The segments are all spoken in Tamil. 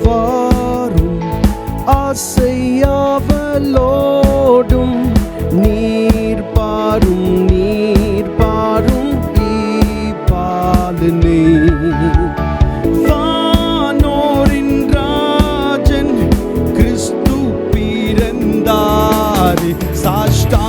வாரும் ஆசையாவலோடும் நீர் பாரும் நீர் பாரும் தீ பாலனே சாஷ்டா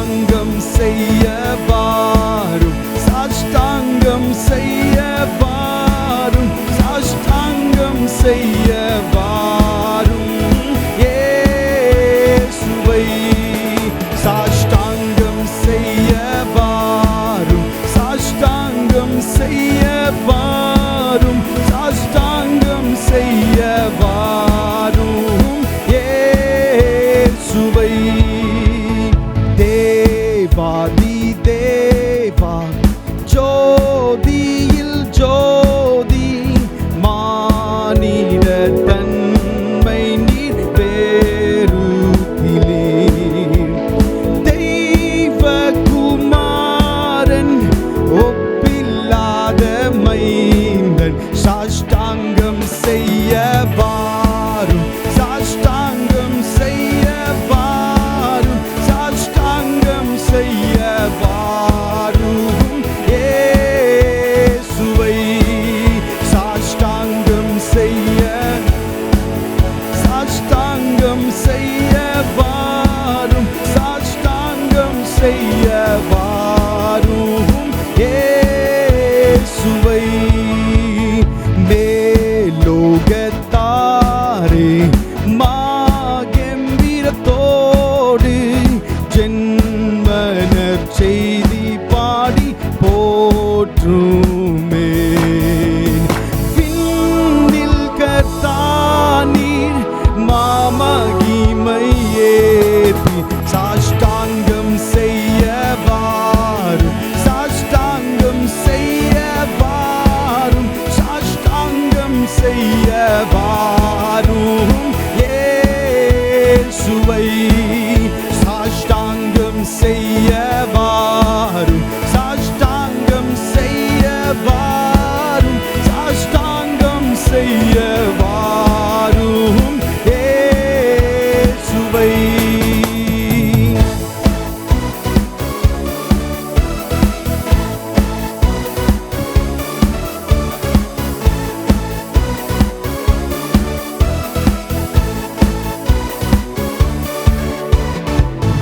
செய்ய வாரும் ஏசுவை. மேலோகத்தாரே மாகெம்பீரத்தோடு ஜென்மனர் செய்தி பாடி போற்றும்.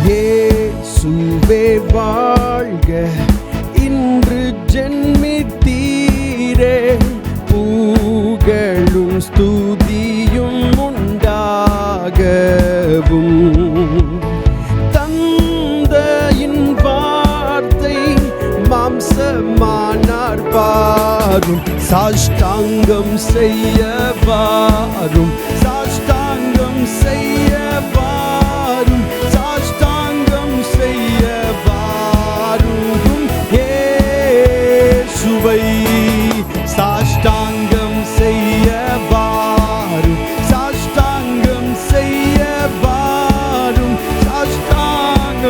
இயேசுவே வாழ்க. இன்று ஜென்மித்தீரே பூகளும் ஸ்துதியும் உண்டாகவும். தந்தையின் வார்த்தை மாம்சமானார் பாரும். சாஷ்டாங்கம் செய்ய வாரும் சாஷ்டாங்கம் செய்ய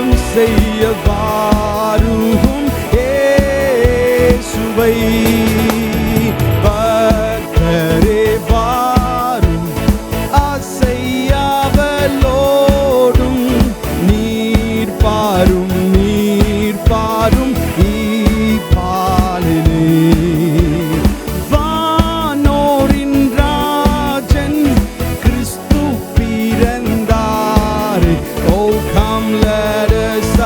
அனைத்தும் செய்ய வாரும் ஏ சுவை come let us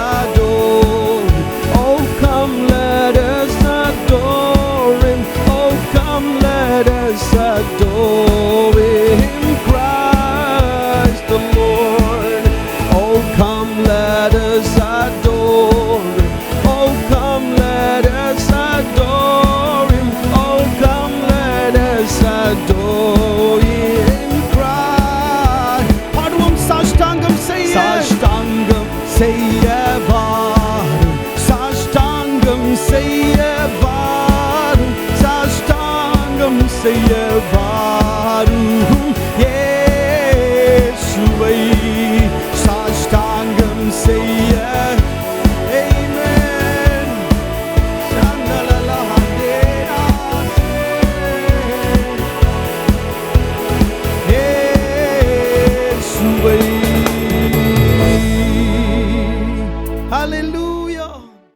say ever.